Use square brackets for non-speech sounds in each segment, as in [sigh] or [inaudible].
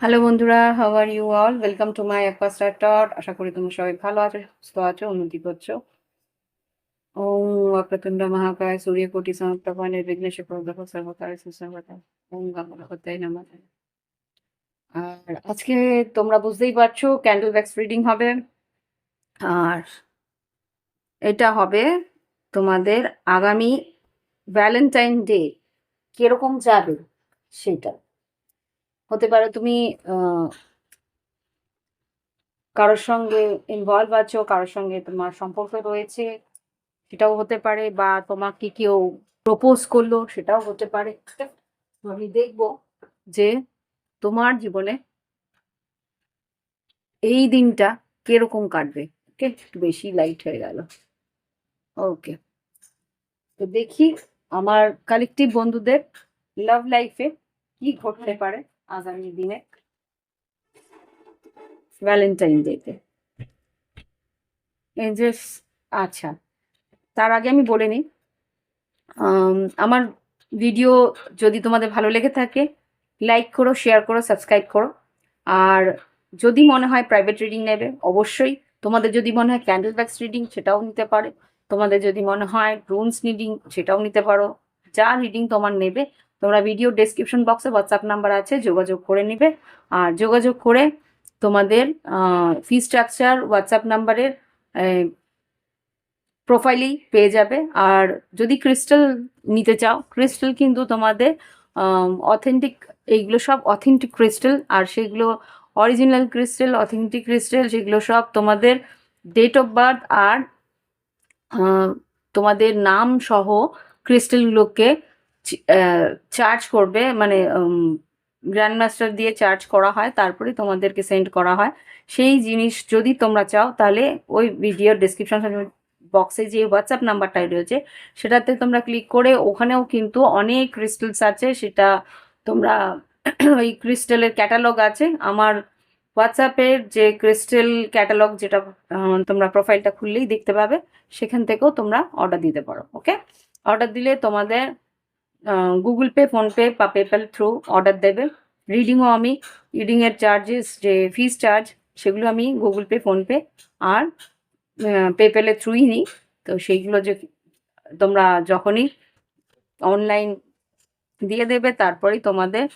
Hello বন্ধুরা how are you all welcome to my Aquastar টট আশা করি তোমরা সবাই ভালো আছো, সুস্থ আছো, উন্নতি করছ। ওম ওয়াক্রতুণ্ড মহাকায় সূর্যকোটি সমপ্রভা নির্বিঘ্নেশ প্রদহ সর্বকারে সুসর্বদা ওম গঙ্গা নমঃ আর আজকে তোমরা বুঝতেই পারছ ক্যান্ডেল ব্যাক্স রিডিং হবে। আর এটা হবে তোমাদের আগামী ভ্যালেন্টাইন ডে কীরকম যাবে সেটা। হতে পারে তুমি কারোর সঙ্গে ইনভলভ আছো, কারোর সঙ্গে তোমার সম্পর্ক রয়েছে, সেটাও হতে পারে, বা তোমাকে কেউ প্রপোজ করল, সেটাও হতে পারে। আমি দেখব যে তোমার জীবনে এই দিনটা কীরকম কাটবে? ওকে একটু বেশি লাইট হয়ে গেল। ওকে তো দেখি আমার কালেকটিভ বন্ধুদের লাভ লাইফে কি ঘটতে পারে আগামী দিনে। ভ্যালেন্টাইন ডেতে এই আচ্ছা তার আগে আমি বলে নিই আম, আমার ভিডিও যদি তোমাদের ভালো লেগে থাকে লাইক করো শেয়ার করো সাবস্ক্রাইব করো। আর যদি মনে হয় প্রাইভেট রিডিং নেবে, অবশ্যই। তোমাদের যদি মনে হয় ক্যান্ডেল ব্যাক্স রিডিং সেটাও নিতে পারে। তোমাদের যদি মনে হয় রুমস রিডিং সেটাও নিতে পারো। যা রিডিং তোমার নেবে, তোমরা ভিডিও ডেসক্রিপশন বক্সে হোয়াটসঅ্যাপ নাম্বার আছে, যোগাযোগ করে নেবে। আর যোগাযোগ করে তোমাদের ফি স্ট্রাকচার হোয়াটসঅ্যাপ নাম্বারের প্রোফাইলেই পেয়ে যাবে। আর যদি ক্রিস্টাল নিতে চাও ক্রিস্টাল কিন্তু তোমাদের অথেন্টিক এইগুলো সব অথেন্টিক ক্রিস্টাল আর সেগুলো অরিজিনাল ক্রিস্টাল অথেন্টিক ক্রিস্টাল সেগুলো সব তোমাদের ডেট অফ বার্থ আর তোমাদের নাম সহ ক্রিস্টালগুলোকে চার্জ করবে মানে গ্র্যান্ড মাস্টার দিয়ে চার্জ করা হয়, তারপরে তোমাদেরকে সেন্ড করা হয়। সেই জিনিস যদি তোমরা চাও, তাহলে ওই ভিডিওর ডিসক্রিপশন বক্সে যে হোয়াটসঅ্যাপ নাম্বারটাই রয়েছে, সেটাতে তোমরা ক্লিক করে ওখানেও কিন্তু অনেক ক্রিস্টালস আছে, সেটা তোমরা [clears throat] ওই ক্রিস্টালের ক্যাটালগ আছে। আমার হোয়াটসঅ্যাপের যে ক্রিস্টাল ক্যাটালগ যেটা তোমরা প্রোফাইলটা খুললেই দেখতে পাবে, সেখান থেকেও তোমরা অর্ডার দিতে পারো, ওকে? অর্ডার দিলে তোমাদের গুগল পে ফোনপে বা পেপ্যাল থ্রু অর্ডার দেবে। রিডিংও আমি, রিডিংয়ের চার্জেস, যে ফিস চার্জ, সেগুলো আমি গুগল পে ফোনপে আর পেপ্যালের থ্রুই নিই। তো সেইগুলো যে তোমরা যখনই অনলাইন দিয়ে দেবে তারপরেই তোমাদের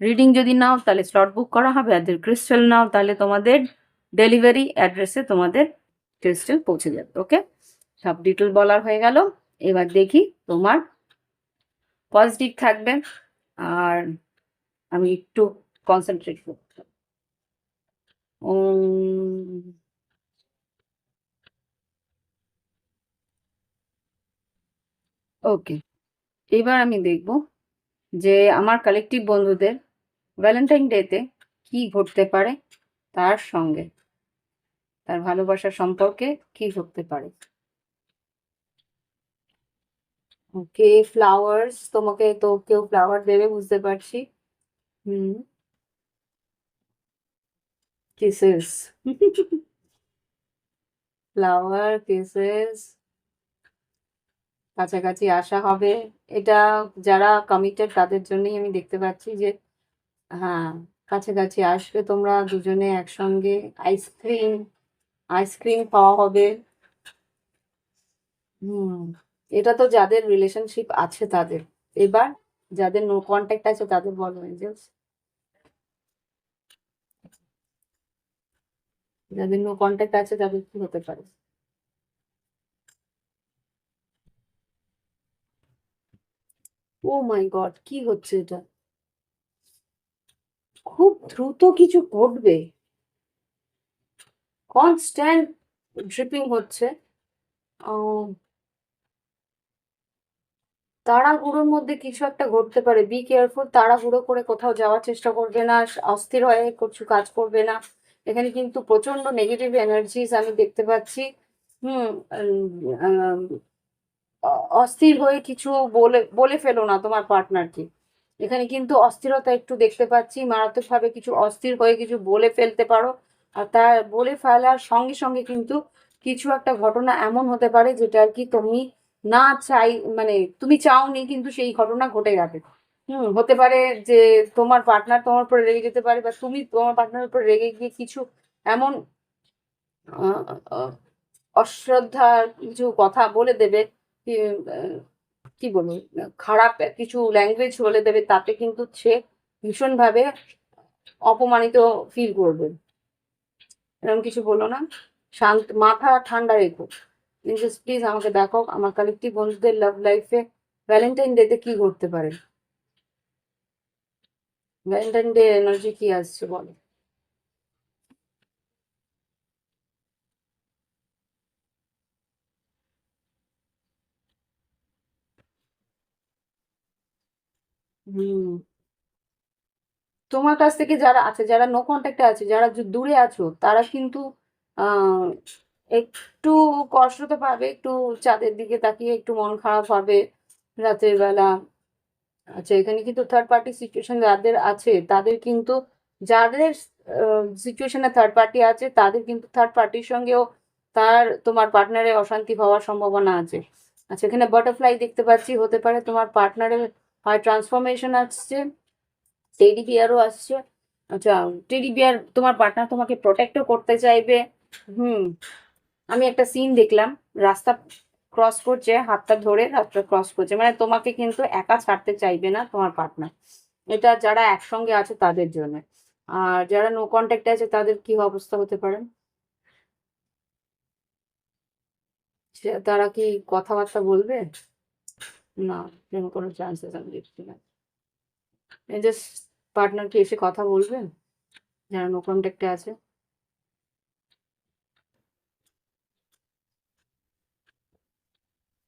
রিডিং যদি নাও তাহলে স্লট বুক করা হবে আর ক্রিস্টাল নাও তাহলে তোমাদের ডেলিভারি অ্যাড্রেসে তোমাদের ক্রিস্টাল পৌঁছে যাবে ওকে সব ডিটেল বলার হয়ে গেল। এবার দেখি তোমার পজিটিভ থাকবে আর আমি একটু কনসেন্ট্রেট উম, ওকে এবার আমি দেখব যে আমার কালেকটিভ বন্ধুদের ভ্যালেন্টাইন ডেতে কি ঘটতে পারে তার সঙ্গে, তার ভালোবাসার সম্পর্কে কি ঘটতে পারে। ওকে ফ্লাওয়ার্স তোমাকে তো কেউ ফ্লাওয়ার দেবে, বুঝতে পারছি। হুম। কিসেস ফ্লাওয়ার কিসেস কাছাকাছি আসা হবে। এটা যারা কমিটেড তাদের জন্যই আমি দেখতে পাচ্ছি যে হ্যাঁ কাছাকাছি আসবে তোমরা দুজনে একসঙ্গে আইসক্রিম আইসক্রিম খাওয়া হবে। হুম, এটা তো যাদের রিলেশনশিপ আছে তাদের। এবার যাদের নো কন্ট্যাক্ট আছে তাদের বলো এঞ্জেলস যাদের নো কন্ট্যাক্ট আছে তাদের কি হতে পারে? ও মাই গড, কি হচ্ছে এটা? খুব দ্রুত কিছু ঘটবে। কনস্ট্যান্ট ড্রিপিং হচ্ছে। তাড়াহুড়োর মধ্যে কিছু একটা ঘটতে পারে। বি কেয়ারফুল তাড়াহুড়ো করে কোথাও যাওয়ার চেষ্টা করবে না, অস্থির হয়ে কিছু কাজ করবে না। এখানে কিন্তু প্রচণ্ড নেগেটিভ এনার্জিস আমি দেখতে পাচ্ছি। হুম অস্থির হয়ে কিছু বলে বলে ফেলো না তোমার পার্টনারকে এখানে কিন্তু অস্থিরতা একটু দেখতে পাচ্ছি। মারাত্মকভাবে কিছু অস্থির হয়ে কিছু বলে ফেলতে পারো। আর তার বলে ফেলার সঙ্গে সঙ্গে কিন্তু কিছু একটা ঘটনা এমন হতে পারে যেটা আর কি তুমি না চাই মানে তুমি চাওনি কিন্তু সেই ঘটনা ঘটে গেছে হুম, হতে পারে যে তোমার পার্টনার তোমার উপর রেগে যেতে পারে বা তুমি তোমার পার্টনারের উপর রেগে গিয়ে কিছু এমন অশ্রদ্ধার কিছু কথা বলে দেবে কি বলব, খারাপ কিছু ল্যাঙ্গুয়েজ বলে দেবে, তাতে কিন্তু সে ভীষণভাবে অপমানিত ফিল করবে। এরকম কিছু বলো না। শান্ত, মাথা ঠান্ডা রেখো। প্লিজ প্লিজ আমাকে দেখো, আমার কালেক্টিভ বন্ধুদের লাভ লাইফে ভ্যালেন্টাইন ডেতে কি করতে পারে? ভ্যালেন্টাইন ডে এনার্জি কি আসছে বলো? তোমার কাছ থেকে যারা আছে, যারা নো কন্ট্যাক্টে আছে, যারা দূরে আছো, তারা কিন্তু একটু কষ্ট তো পাবে, একটু চাঁদের দিকে তাকিয়ে একটু মন খারাপ হবে রাতের বেলা। আচ্ছা এখানে কিন্তু থার্ড পার্টি সিচুয়েশন যাদের আছে, তাদের কিন্তু, যাদের সিচুয়েশনে থার্ড পার্টি আছে, তাদের কিন্তু থার্ড পার্টির সঙ্গেও তার, তোমার পার্টনারের অশান্তি হওয়ার সম্ভাবনা আছে। আচ্ছা এখানে বাটারফ্লাই দেখতে পাচ্ছি, হতে পারে তোমার পার্টনারের হয় ট্রান্সফরমেশন আসছে টেডি বিয়ারও আসছে। আচ্ছা টেডি বিয়ার তোমার পার্টনার তোমাকে প্রোটেক্টও করতে চাইবে। হুম, আমি একটা সিন দেখলাম, রাস্তা ক্রস করছে, হাতটা ধরে রাস্তা ক্রস করছে মানে তোমাকে কিন্তু একা ছাড়তে চাইবে না তোমার পার্টনার এটা যারা একসঙ্গে আছে তাদের জন্য। আর যারা নো কন্ট্যাক্টে আছে তাদের কি অবস্থা হতে পারে? তারা কি কথাবার্তা বলবে? না, এরকম কোনো চান্সেস আমি দেখছি না। জাস্ট পার্টনার কি এসে কথা বলবেন যারা নো কন্ট্যাক্টে আছে।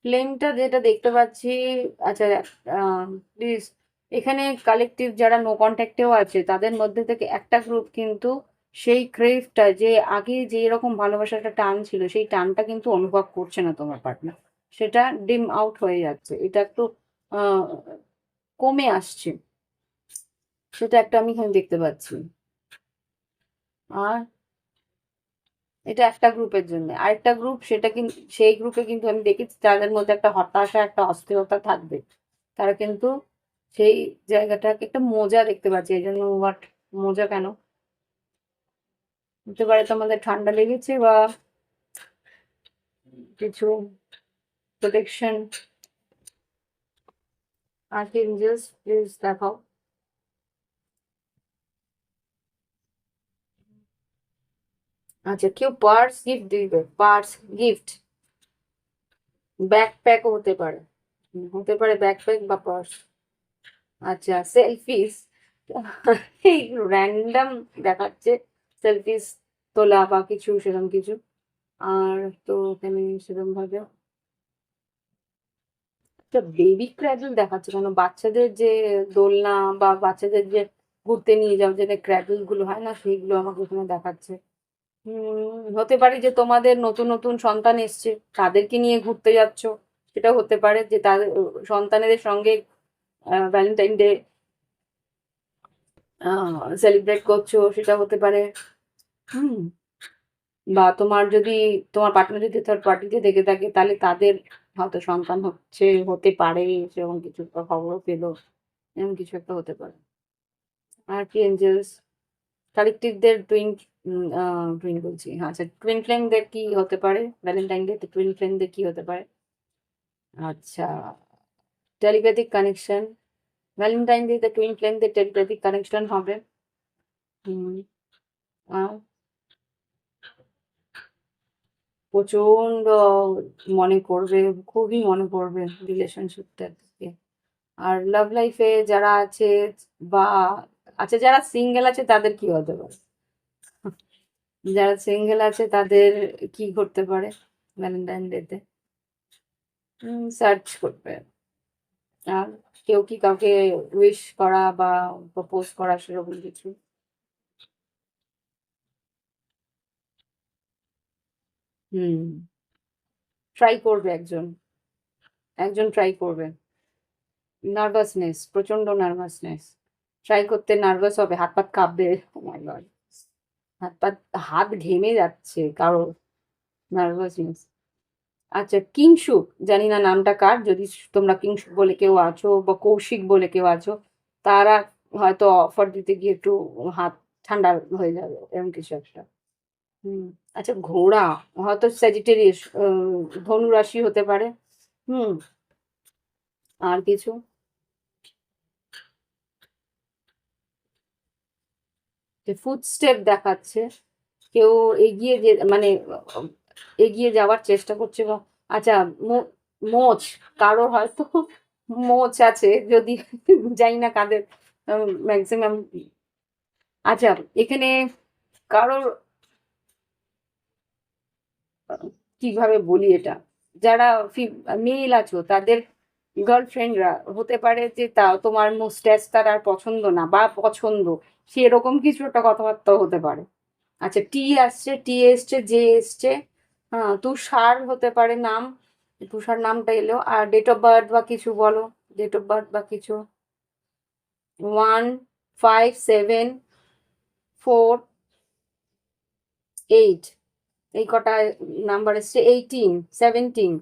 ফ্লেমটা যেটা দেখতে পাচ্ছি আচ্ছা প্লিজ এখানে কালেকটিভ যারা নো কন্ট্যাক্টেও আছে, তাদের মধ্যে থেকে একটা গ্রুপ কিন্তু সেই ক্রেভটা যে আগে যে রকম ভালোবাসাটা টান ছিল, সেই টানটা কিন্তু অনুভব করছে না তোমার পার্টনার সেটা ডিম আউট হয়ে যাচ্ছে। এটা একটু কমে আসছে। সেটা একটা আমি এখানে দেখতে পাচ্ছি। আর এটা একটা গ্রুপের জন্য। আরেকটা গ্রুপ, সেটা কিন্তু সেই গ্রুপে কিন্তু আমি দেখেছি তাদের মধ্যে একটা হতাশা, একটা অস্থিরতা থাকবে। তারা কিন্তু সেই জায়গাটাকে একটা মোজা দেখতে পাচ্ছি। এই জন্য হোয়াট মোজা কেন? হতে পারে তোমাদের ঠান্ডা লেগেছে বা কিছু প্রোটেকশন আর্কেঞ্জেলস প্লিজ দেখাও আচ্ছা কেউ পার্স গিফট দিবে পার্স গিফট ব্যাকপ্যাকও হতে পারে হতে পারে ব্যাকপ্যাক বা পার্স আচ্ছা সেলফিস এই র্যান্ডম দেখাচ্ছে সেলফিস তোলা বা কিছু সেরকম কিছু। আর তো এখানে সেরকম ভাবে। একটা বেবি ক্র্যাডল দেখাচ্ছে। কেন? বাচ্চাদের যে দোলনা বা বাচ্চাদের যে ঘুরতে নিয়ে যাও যে ক্র্যাডলগুলো হয় না, সেইগুলো আমাকে ওখানে দেখাচ্ছে। হতে পারে যে তোমাদের নতুন নতুন সন্তান এসছে, তাদেরকে নিয়ে ঘুরতে যাচ্ছ। সেটাও হতে পারে যে তাদের সন্তানেদের সঙ্গে ভ্যালেন্টাইন ডে সেলিব্রেট করছ সেটা হতে পারে। বা তোমার যদি, তোমার পার্টনার যদি থার্ড পার্টিতে দেখে থাকে, তাহলে তাদের হয়তো সন্তান হচ্ছে, হতে পারে, সেরকম কিছু একটা খবরও পেল, এরকম কিছু একটা হতে পারে। আর কি এঞ্জেলস কালেকটিভদের টুইন টুইন বলছি হ্যাঁ আচ্ছা টুইন ফ্লেমদের কি হতে পারে? ভ্যালেন্টাইন ডে টুইন ফ্লেমদের কি হতে পারে? আচ্ছা telepathic connection Valentine day twin ফ্লেমদের telepathic connection হবে। হুম আর প্রচণ্ড মনে করবে, খুবই মনে পড়বে রিলেশনশিপটাকে আর লাভ লাইফে যারা আছে বা আচ্ছা যারা সিঙ্গেল আছে তাদের কি হতে পারে? যারা সিঙ্গেল আছে তাদের কি করতে পারে ভ্যালেন্টাইন ডেতে সার্চ করবে। আর কেউ কি কাউকে উইশ করা বা প্রপোজ করা সেরকম কিছু? হুম। ট্রাই করবে একজন। একজন ট্রাই করবে। নার্ভাসনেস প্রচণ্ড নার্ভাসনেস ট্রাই করতে নার্ভাস হবে, হাত পাত কাঁপবে। Oh হাত পা, হাত ঘেমে যাচ্ছে কারও নার্ভাসনেস আচ্ছা কিংশুক জানি না নামটা কার, যদি তোমরা কিংশুক বলে কেউ আছো বা কৌশিক বলে কেউ আছো, তারা হয়তো অফার দিতে গিয়ে একটু হাত ঠান্ডা হয়ে যাবে, এরকম কিছু একটা। হুম আচ্ছা ঘোড়া, হয়তো স্যাজিটেরিয়াস ধনু রাশি হতে পারে, হুম, আর কিছু? ফুটস্টেপ দেখাচ্ছে, কেউ এগিয়ে যে মানে এগিয়ে যাওয়ার চেষ্টা করছে বা আচ্ছা মোচ, কারোর হয়তো মোচ আছে, যদি, জানি না কাদের, ম্যাক্সিমাম আচ্ছা এখানে কারোর কীভাবে বলি এটা? যারা মেল আছো, তাদের গার্লফ্রেন্ডরা হতে পারে যে তা তোমার মুস্ট্যাচ তার আর পছন্দ না বা পছন্দ, সেরকম কিছু একটা কথাবার্তা হতে পারে। আচ্ছা টি আসছে, টি এসছে, জে এসছে হ্যাঁ তুষার হতে পারে নাম, তুষার নামটা এলো, আর ডেট অফ বার্থ বা কিছু বলো ডেট অফ বার্থ বা কিছু। One five seven four eight এই কটা নাম্বার এসছে এইটিন সেভেন্টিন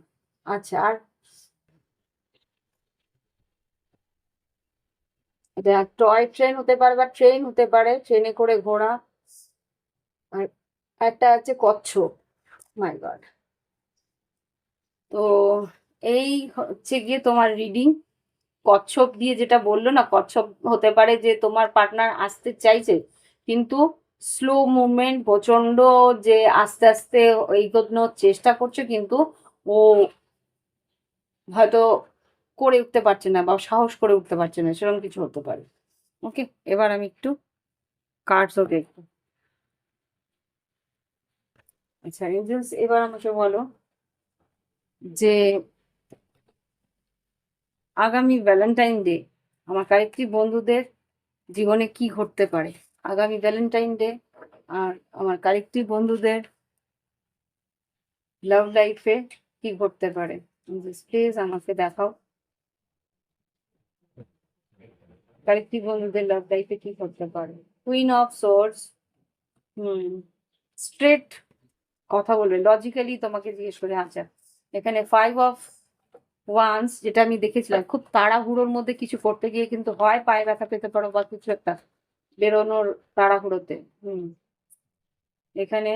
আচ্ছা আর এটা টয় ট্রেন হতে পারে বা ট্রেন হতে পারে ট্রেনে করে ঘোড়া আর একটা আছে কচ্ছপ। মাই গড তো এই হচ্ছে গিয়ে তোমার রিডিং কচ্ছপ দিয়ে যেটা বলল না, কচ্ছপ হতে পারে যে তোমার পার্টনার আসতে চাইছে, কিন্তু স্লো মুভমেন্ট প্রচণ্ড যে আস্তে আস্তে এগোনোর চেষ্টা করছে, কিন্তু ও হয়তো করে উঠতে পারছে না বা সাহস করে উঠতে পারছে না, সেরকম কিছু হতে পারে। ওকে এবার আমি একটু কার্ডসও দেখব। আচ্ছা এঞ্জেলস এবার আমাকে বলো যে আগামী ভ্যালেন্টাইন ডে আমার কয়েকটি বন্ধুদের জীবনে কি ঘটতে পারে? আগামী ভ্যালেন্টাইন ডে আর আমার কয়েকটি বন্ধুদের লাভ লাইফে কি ঘটতে পারে? প্লিজ আমাকে দেখাও। কয়েকটি বন্ধুদের লাভ লাইফে কি ঘটতে পারে? Queen of swords hmm straight কথা বলবে। লজিক্যালি তোমাকে জিজ্ঞেস করে আচ্ছা এখানে ফাইভ অফ ওয়ান্স যেটা আমি দেখেছিলাম, খুব তাড়াহুড়োর মধ্যে কিছু করতে গিয়ে কিন্তু হয় পায়ে, ব্যথা পেতে পারো বা কিছু একটা। বেরোনোর তাড়াহুড়োতে। হুম। এখানে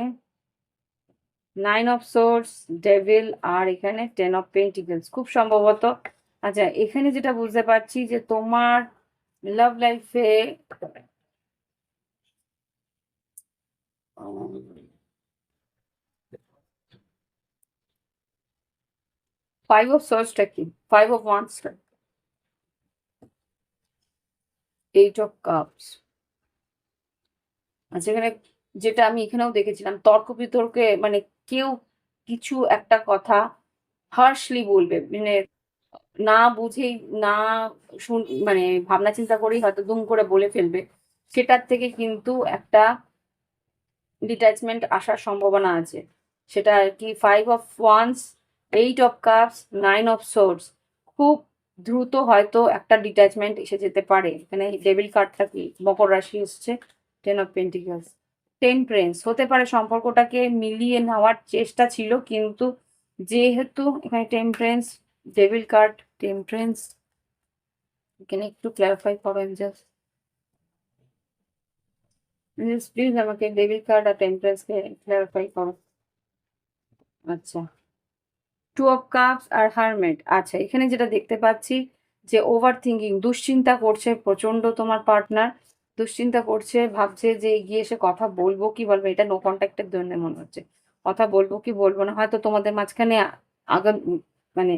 নাইন অফ সোর্স ডেভিল আর এখানে টেন অফ পেন্টিকেলস খুব সম্ভবত আচ্ছা এখানে যেটা বুঝতে পারছি যে তোমার লাভ লাইফে ফাইভ অফ সোর্সটা কি? ফাইভ অফ ওয়ান্সটা এইট অফ কাপস এখানে যেটা আমি এখানেও দেখেছিলাম, তর্ক বিতর্কে মানে কেউ কিছু একটা কথা হার্শলি বলবে মানে না বুঝেই, না শুন মানে ভাবনা চিন্তা করেই হয়তো দুম করে বলে ফেলবে। সেটার থেকে কিন্তু একটা ডিট্যাচমেন্ট আসার সম্ভাবনা আছে। সেটা আর কি five of wands eight of cups nine of swords খুব দ্রুত হয়তো একটা ডিট্যাচমেন্ট এসে যেতে পারে। এখানে ডেবিল কার্ডটা কি? মকর রাশি এসছে। টেন অফ পেন্টিকালস প্রেন্স হতে পারে সম্পর্কটাকে মিলিয়ে নেওয়ার চেষ্টা ছিল, কিন্তু যেহেতু এখানে টেম্পারেন্স ডেভিল কার্ড টেম্পারেন্স এখানে একটু ক্লারিফাই করো এঞ্জেলস প্লিজ আমাকে ডেভিল কার্ড আর টেম্পারেন্সকে ক্লারিফাই করো। আচ্ছা। টু অফ কাপস আর হারমেট আচ্ছা এখানে যেটা দেখতে পাচ্ছি যে ওভার থিঙ্কিং দুশ্চিন্তা করছে প্রচণ্ড তোমার পার্টনার দুশ্চিন্তা করছে, ভাবছে যে গিয়ে এসে কথা বলব কি বলব, এটা নো কন্ট্যাক্টের জন্য মনে হচ্ছে। কথা বলব কি বলব না, হয়তো তোমাদের মাঝখানে আগাম মানে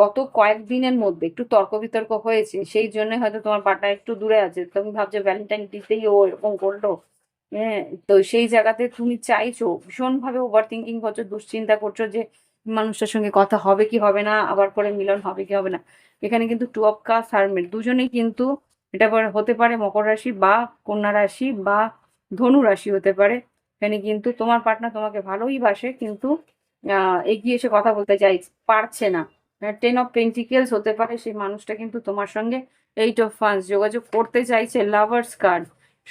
গত কয়েকদিনের মধ্যে একটু তর্ক বিতর্ক হয়েছে, সেই জন্য হয়তো তোমার পার্টনার একটু দূরে আছে। তুমি ভাবছ ভ্যালেন্টাইন ডিতেই ও এরকম করল। হ্যাঁ তো সেই জায়গাতে তুমি চাইছো, ভীষণভাবে ওভার থিঙ্কিং করছ, দুশ্চিন্তা করছ যে মানুষটার সঙ্গে কথা হবে কি হবে না, আবার পরে মিলন হবে কি হবে না। এখানে কিন্তু টু অফ কাস হারমেট দুজনেই কিন্তু এটা হতে পারে মকর রাশি বা কন্যা রাশি বা ধনু রাশি হতে পারে। এখানে কিন্তু তোমার পার্টনার তোমাকে ভালোই বাসে কিন্তু এগিয়ে এসে কথা বলতে চাই, পারছে না। টেন অফ পেন্টিকেলস হতে পারে, সেই মানুষটা কিন্তু তোমার সঙ্গে এইট অফ ফান্স যোগাযোগ করতে চাইছে লাভার্স কার্ড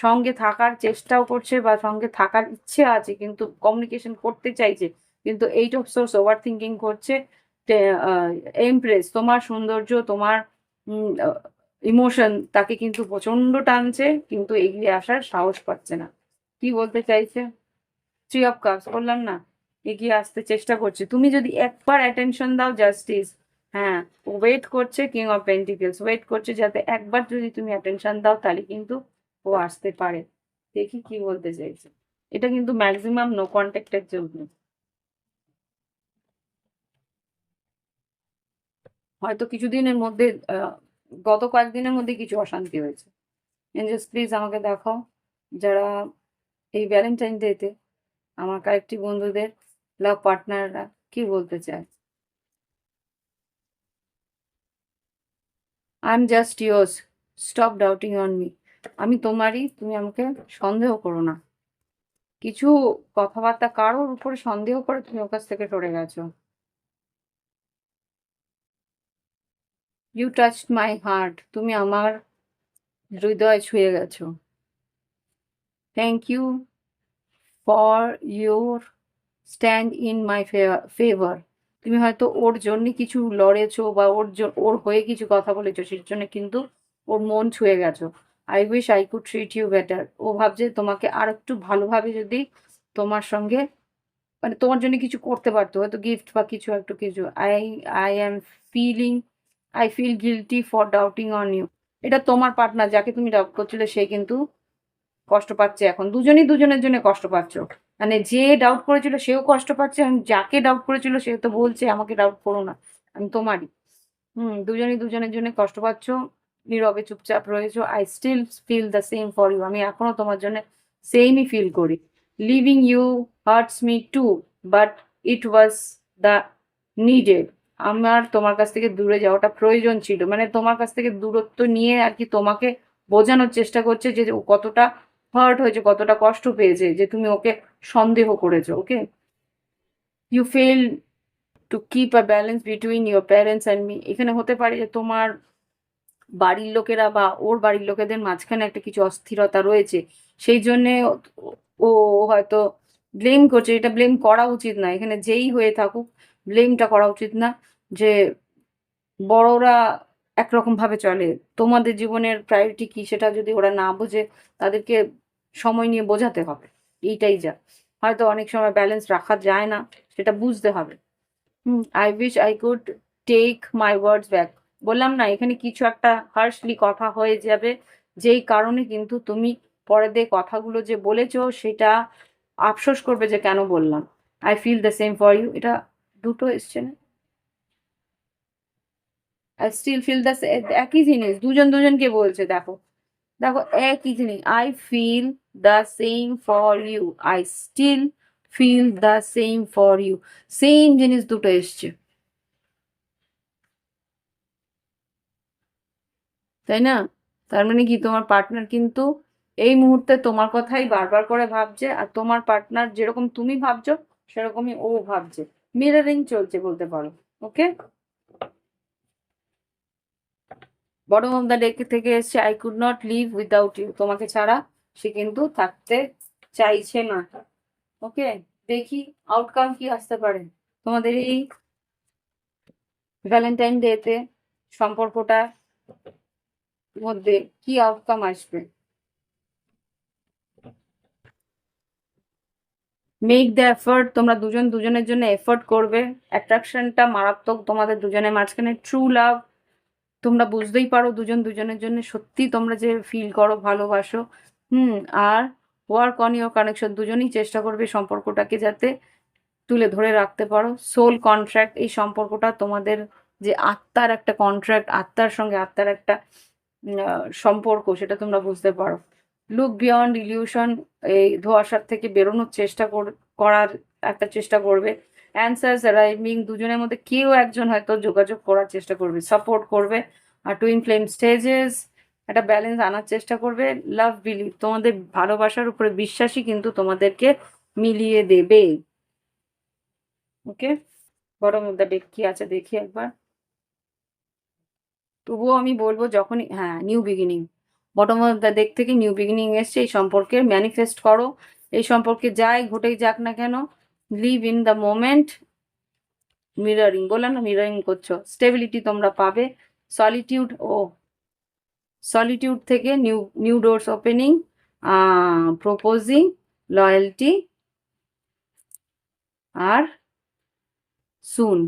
সঙ্গে থাকার চেষ্টাও করছে বা সঙ্গে থাকার ইচ্ছে আছে, কিন্তু কমিউনিকেশন করতে চাইছে, কিন্তু eight of swords over thinking করছে এমপ্রেস তোমার সৌন্দর্য, তোমার ইমোশন তাকে কিন্তু প্রচণ্ড টানছে, কিন্তু এগিয়ে আসার সাহস পাচ্ছে না। কি বলতে চাইছে? থ্রি অফ কাপস বললাম না, এগিয়ে আসতে চেষ্টা করছে। তুমি যদি একবার অ্যাটেনশন দাও জাস্টিস হ্যাঁ ওয়েট করছে কিং অফ পেন্টিকেলস ওয়েট করছে যাতে একবার যদি তুমি অ্যাটেনশন দাও তাহলে কিন্তু ও আসতে পারে। দেখি কি বলতে চাইছে। এটা কিন্তু ম্যাক্সিমাম নো কন্ট্যাক্টের জন্য। হয়তো কিছুদিনের মধ্যে গত কয়েকদিনের মধ্যে কিছু অশান্তি হয়েছে। এঞ্জেলস প্লিজ আমাকে দেখাও যারা এই ভ্যালেন্টাইন ডেতে আমার কয়েকটি বন্ধুদের লাভ পার্টনাররা কি বলতে চায়। I am just yours stop doubting on me আমি তোমারই, তুমি আমাকে সন্দেহ করো না। কিছু কথাবার্তা কারোর উপরে সন্দেহ করে তুমি ওর কাছ থেকে সরে গেছো। ইউ টাচ মাই হার্ট তুমি আমার হৃদয় ছুঁয়ে গেছো। Thank you for your stand in my favour তুমি হয়তো ওর জন্য কিছু লড়েছো বা ওর ওর হয়ে কিছু কথা বলেছ, সেই জন্য কিন্তু ওর মন ছুঁয়ে গেছো। I wish I could treat you better ও ভাবছে তোমাকে আর একটু ভালোভাবে যদি তোমার সঙ্গে মানে তোমার জন্য কিছু করতে পারতো, হয়তো গিফট বা কিছু একটু কিছু। I I am feeling I feel guilty for doubting on you এটা তোমার পার্টনার যাকে তুমি ডাউট করছিলে, সে কিন্তু কষ্ট পাচ্ছে এখন। দুজনেই দুজনের জন্য কষ্ট পাচ্ছ। মানে যে ডাউট করেছিল, সেও কষ্ট পাচ্ছে এবং যাকে ডাউট করেছিল, সে তো বলছে, আমাকে ডাউট করো না। আমি তোমারই। হুম, দুজনেই দুজনের জন্য কষ্ট পাচ্ছ। নীরবে চুপচাপ রয়েছো। I still feel the same for you আমি এখনও তোমার জন্য সেমই ফিল করি। Leaving you hurts me too but it was the needed আমার তোমার কাছ থেকে দূরে যাওয়াটা প্রয়োজন ছিল। মানে তোমার কাছ থেকে দূরত্ব নিয়ে আর কি তোমাকে বোঝানোর চেষ্টা করছে যে ও কতটা হার্ট হয়েছে, কতটা কষ্ট পেয়েছে, যে তুমি ওকে সন্দেহ করেছ ওকে you fail to keep a balance between your parents and me এখানে হতে পারে যে তোমার বাড়ির লোকেরা বা ওর বাড়ির লোকেদের মাঝখানে একটা কিছু অস্থিরতা রয়েছে, সেই জন্যে ও- ও হয়তো ব্লেম করছে। এটা ব্লেম করা উচিত না। এখানে যেই হয়ে থাকুক ব্লেমটা করা উচিত না যে বড়রা একরকম ভাবে চলে। তোমাদের জীবনের প্রায়োরিটি কি সেটা যদি ওরা না বোঝে, তাদেরকে সময় নিয়ে বোঝাতে হবে। এইটাই যা। হয়তো অনেক সময় ব্যালেন্স রাখা যায় না, সেটা বুঝতে হবে। হুম I wish I could take my words back বললাম না, এখানে কিছু একটা হার্শলি কথা হয়ে যাবে, যেই কারণে কিন্তু তুমি পরে দিয়ে কথাগুলো যে বলেছ, সেটা আফসোস করবে যে কেন বললাম। I feel the same for you এটা দুটো এসছে না? স্টিল ফিল দ্য একই জিনিস, দুজন দুজনকে বলছে, দেখো। দেখো, একই জিনিস I feel the same for you I still feel the same for you same জিনিস দুটো এসছে। তাই না? তার মানে কি, তোমার পার্টনার কিন্তু এই মুহূর্তে তোমার কথাই বারবার করে ভাবছে, আর তোমার পার্টনার যেরকম তুমি ভাবছ, সেরকমই ও ভাবছে। মিরারিং চলছে বলতে পারো ওকে বটম অফ দ্য থেকে এসছে I could not live without you তোমাকে ছাড়া সে কিন্তু থাকতে চাইছে না ওকে দেখি আউটকাম কি আসতে পারে। তোমাদের এই ভ্যালেন্টাইন ডেতে সম্পর্কটা মধ্যে কি আউটকাম আসবে? মেক দ্য এফর্ট তোমরা দুজন দুজনের জন্য এফর্ট করবে। অ্যাট্রাকশনটা মারাত্মক, তোমাদের দুজনের মাঝখানে ট্রু লাভ তোমরা বুঝতেই পারো দুজন দুজনের জন্য সত্যি তোমরা যে ফিল করো, ভালোবাসো। হুম, আর ওয়ার্ক অন ইউর কানেকশন দুজনেই চেষ্টা করবে সম্পর্কটাকে যাতে তুলে ধরে রাখতে পারো। সোল কন্ট্রাক্ট এই সম্পর্কটা তোমাদের যে আত্মার একটা কন্ট্রাক্ট আত্মার সঙ্গে আত্মার একটা সম্পর্ক, সেটা তোমরা বুঝতে পারো। লুক বিয়ন্ড ইলিউশন এই ধোঁয়াশার থেকে বেরোনোর চেষ্টা কর- করার একটা চেষ্টা করবে। অ্যান্সার্স অ্যারাইভিং দুজনের মধ্যে কেউ একজন হয়তো যোগাযোগ করার চেষ্টা করবে সাপোর্ট করবে। আর টুইন ফ্লেম স্টেজেস একটা ব্যালেন্স আনার চেষ্টা করবে। লাভ বিলিভ তোমাদের ভালোবাসার উপরে বিশ্বাসই কিন্তু তোমাদেরকে মিলিয়ে দেবে। ওকে বড় মুদ্রা কি আছে দেখি একবার। তবুও আমি বলব যখনই হ্যাঁ new beginning bottom of the দেখ থেকে নিউ বিগিনিং এসছে, এই সম্পর্কে ম্যানিফেস্ট করো। এই সম্পর্কে যাই ঘটেই যাক না কেন live in the moment mirroring বললাম না মিররিং করছ। স্টেবিলিটি তোমরা পাবে। সলিটিউড ও সলিটিউড থেকে new new doors opening proposing loyalty আর সুন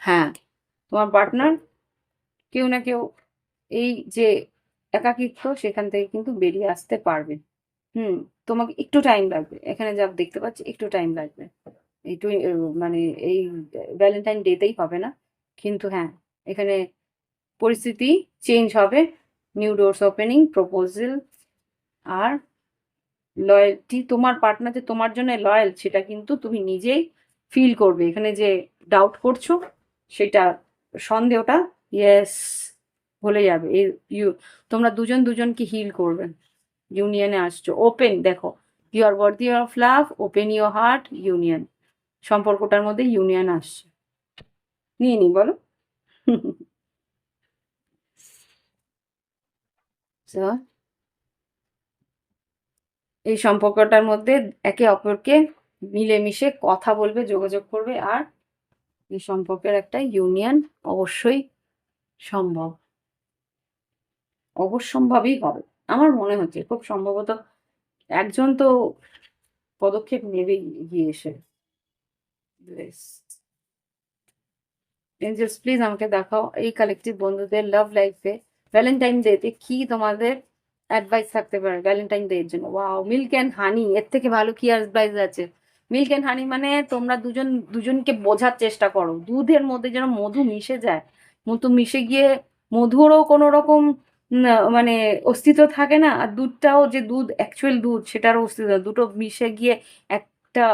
হ্যাঁ। তোমার পার্টনার কেউ না কেউ এই যে একাকিত্ব সেখান থেকে কিন্তু বেরিয়ে আসতে পারবে। হুম, তোমাকে একটু টাইম লাগবে। এখানে যা দেখতে পাচ্ছি, একটু টাইম লাগবে। একটু মানে এই ভ্যালেন্টাইন ডেতেই হবে না। কিন্তু হ্যাঁ এখানে পরিস্থিতি চেঞ্জ হবে। নিউ ডোরস ওপেনিং প্রপোজাল আর লয়্যালটি তোমার পার্টনার যে তোমার জন্য লয়াল সেটা কিন্তু তুমি নিজেই ফিল করবে। এখানে যে ডাউট করছ, সেটা সন্দেহটা ইয়েস ভুলে যাবে। এই ইউ তোমরা দুজন দুজনকে হিল করবে। ইউনিয়নে আসছো। ওপেন দেখো you are worthy of love open your heart union সম্পর্কটার মধ্যে ইউনিয়ন আসছে। নিয়ে নি, বলো। [laughs] এই সম্পর্কটার মধ্যে একে অপরকে মিলেমিশে কথা বলবে, যোগাযোগ করবে, আর এই সম্পর্কের একটা ইউনিয়ন অবশ্যই সম্ভব। অবশ্যম্ভাবী হবে। আমার মনে হচ্ছে খুব সম্ভবত একজন তো পদক্ষেপ নেবেই গিয়ে এসে। এঞ্জেলস প্লিজ আমাকে দেখাও এই কালেকটিভ বন্ধুদের লাভ লাইফে ভ্যালেন্টাইন ডেতে কি তোমাদের অ্যাডভাইস থাকতে পারে ভ্যালেন্টাইন ডে এর জন্য? ওয়াও মিল্ক অ্যান্ড হানি এর থেকে ভালো কি অ্যাডভাইস আছে? মিল্ক অ্যান্ড হানি মানে তোমরা দুজন, দুজনকে বোঝার চেষ্টা করো। দুধের মধ্যে যেন মধু মিশে যায়। মধু মিশে গিয়ে মধুরও কোনো রকম মানে অস্তিত্ব থাকে না, আর দুধটাও যে দুধ অ্যাকচুয়াল দুধ, সেটারও অস্তিত্ব, দুটো মিশে গিয়ে একটা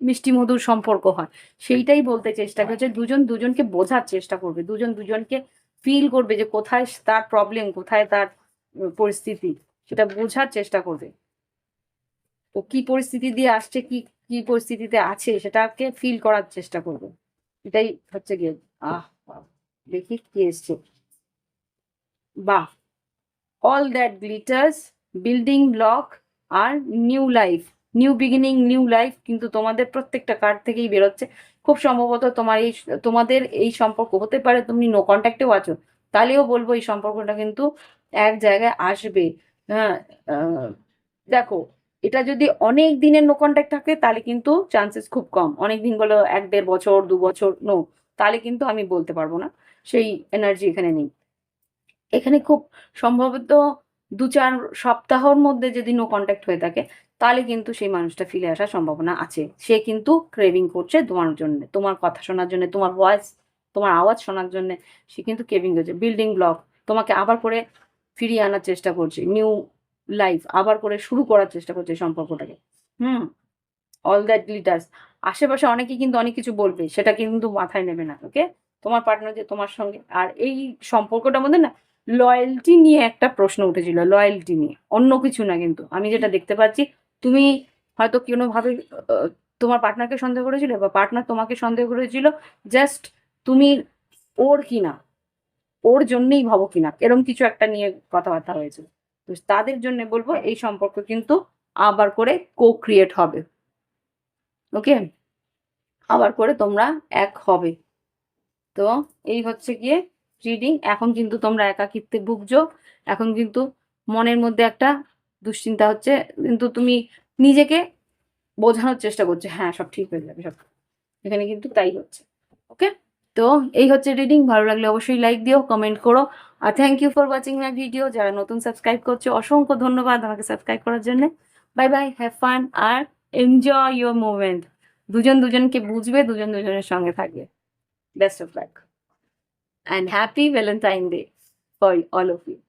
মিষ্টি মধুর সম্পর্ক হয়। সেইটাই বলতে চেষ্টা করছে দুজন দুজনকে বোঝার চেষ্টা করবে, দুজন দুজনকে ফিল করবে যে কোথায় তার প্রবলেম কোথায় তার পরিস্থিতি, সেটা বোঝার চেষ্টা করবে। ও কি পরিস্থিতি দিয়ে আসছে, কি কি পরিস্থিতিতে আছে, সেটাকে ফিল করার চেষ্টা করবে। এটাই হচ্ছে গিয়ে, আহ দেখি কি এসছে। বাহ all that glitters building block R new life new beginning new life কিন্তু তোমাদের প্রত্যেকটা কার্ড থেকেই বেরোচ্ছে। খুব সম্ভবত তোমার এই, তোমাদের এই সম্পর্ক হতে পারে তুমি নো কন্ট্যাক্টেও আছো। তাহলেও বলব এই সম্পর্কটা কিন্তু এক জায়গায় আসবে। হ্যাঁ দেখো, এটা যদি অনেক দিনের নো কন্ট্যাক্ট থাকে তাহলে কিন্তু চান্সেস খুব কম। অনেক দিন বলো, এক দেড় বছর, দু বছর নো তাহলে কিন্তু আমি বলতে পারব না। সেই এনার্জি এখানে নেই। এখানে খুব সম্ভবত দু চার সপ্তাহর মধ্যে যদি নো কন্ট্যাক্ট হয়ে থাকে, তাহলে কিন্তু সেই মানুষটা ফিরে আসার সম্ভাবনা আছে। সে কিন্তু ক্রেভিং করছে তোমার জন্য, তোমার কথা শোনার জন্য, তোমার ভয়েস তোমার আওয়াজ শোনার জন্য সে কিন্তু ক্রেভিং করছে। বিল্ডিং ব্লক তোমাকে আবার করে ফিরিয়ে আনার চেষ্টা করছে নিউ লাইফ আবার করে শুরু করার চেষ্টা করছে সম্পর্কটাকে। হুম অল দ্যাট গ্লিটার্স আশেপাশে অনেকে কিন্তু অনেক কিছু বলবে, সেটা কিন্তু মাথায় নেবে না ওকে তোমার পার্টনার যে তোমার সঙ্গে, আর এই সম্পর্কটার মধ্যে না লয়্যালটি নিয়ে একটা প্রশ্ন উঠেছিল লয়্যালটি নিয়ে। অন্য কিছু না কিন্তু। আমি যেটা দেখতে পাচ্ছি, তুমি হয়তো কোনোভাবে তোমার পার্টনারকে সন্দেহ করেছিলে বা পার্টনার তোমাকে সন্দেহ করেছিল জাস্ট তুমি ওর কিনা, ওর জন্যেই ভাবো কিনা এরকম কিছু একটা নিয়ে কথাবার্তা হয়েছে। তো তাদের জন্য বলব, এই সম্পর্ক কিন্তু আবার করে কো ক্রিয়েট হবে। ওকে আবার করে তোমরা এক হবে। তো এই হচ্ছে গিয়ে রিডিং এখন কিন্তু তোমরা একাকিত্বে ভুগছো। এখন কিন্তু মনের মধ্যে একটা দুশ্চিন্তা হচ্ছে, কিন্তু তুমি নিজেকে বোঝানোর চেষ্টা করছ হ্যাঁ সব ঠিক হয়ে যাবে, সব এখানে কিন্তু তাই হচ্ছে ওকে তো এই হচ্ছে রিডিং ভালো লাগলে অবশ্যই লাইক দিও কমেন্ট করো। আর thank you for watching my video যারা নতুন সাবস্ক্রাইব করছ, অসংখ্য ধন্যবাদ আমাকে সাবস্ক্রাইব করার জন্য। বাই বাই হ্যাভ ফান আর এনজয় ইউর মুভমেন্ট দুজন দুজনকে বুঝবে, দুজন দুজনের সঙ্গে থাকবে। Best of luck and happy Valentine Day for all of you.